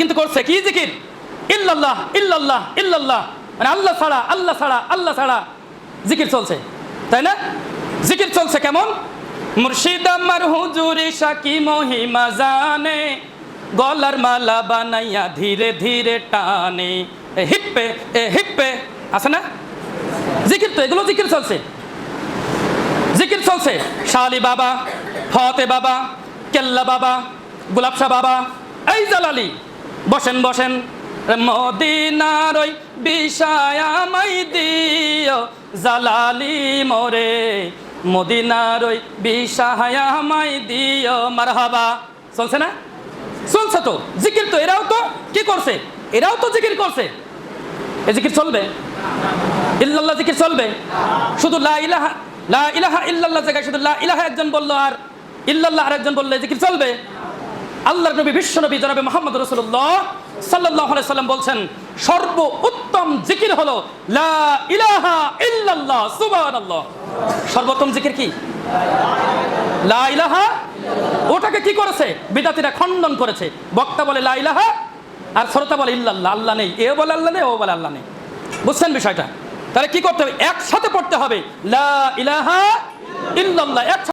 কিন্তু করছে কি জিকির? ইল্লাল্লাহ ইল্লাল্লাহ ইল্লাল্লাহ। মানে আল্লাহ ছাড়া আল্লাহ ছাড়া আল্লাহ ছাড়া জিকির চলছে। তাই না? জিকির চলছে কেমন? মুর্শিদ আমার হুজুরি সাকি মহিমা জানে, গলার মালা বানাইয়া ধীরে ধীরে টানে। এ হিপ্পে এ হিপ্পে। আছে না? জিকির তো, এগুলো জিকির চলছে। জিকির চলছে। শালি বাবা, ফতে বাবা, কেল্লা বাবা গুলাবশা বাবা, এই জালালি। বসেন বসেন। মদিনার ওই বিষয় আমাই দিও, জালালি মোরে। মদিনার ওই বিষয় আমাই দিও, মারহাবা। চলছে না? চলছে তো, জিকির তো, এরাও তো কি করছে? এরাও তো জিকির করছে। এ জিকির চলবে? ইল্লাল্লাহ জিকির চলবে? শুধু লা ইলাহা লা ইলাহা ইল্লাল্লাহ জায়গায় শুধু লা ইলাহা একজন বলল আর ইল্লাল্লাহ আর একজন বললে জিকির চলবে? আল্লাহর নবী, বিশ্ব নবী জনাবে মোহাম্মদ রসুল্লাহ সাল্লাহ সাল্লাম বলছেন সর্ব উত্তম জিকির হলো, লা ইলাহা ইল্লাল্লাহ, সুবহানাল্লাহ। সর্বোত্তম জিকির কি? লা ইলাহা, ওটাকে কি করেছে? বিদাতিরা খণ্ডন করেছে। বক্তা বলে, লা ইলাহা, আর শ্রোতা বলে, ইল্লাল্লাহ, আল্লাহ নেই। এ বলে, আল্লাহ নেই, ও বলে, আল্লাহ নেই। বুঝছেন বিষয়টা? তাহলে কি করতে হবে? একসাথে পড়তে হবে, লা ইলাহা ইল্লাল্লাহ, একসাথে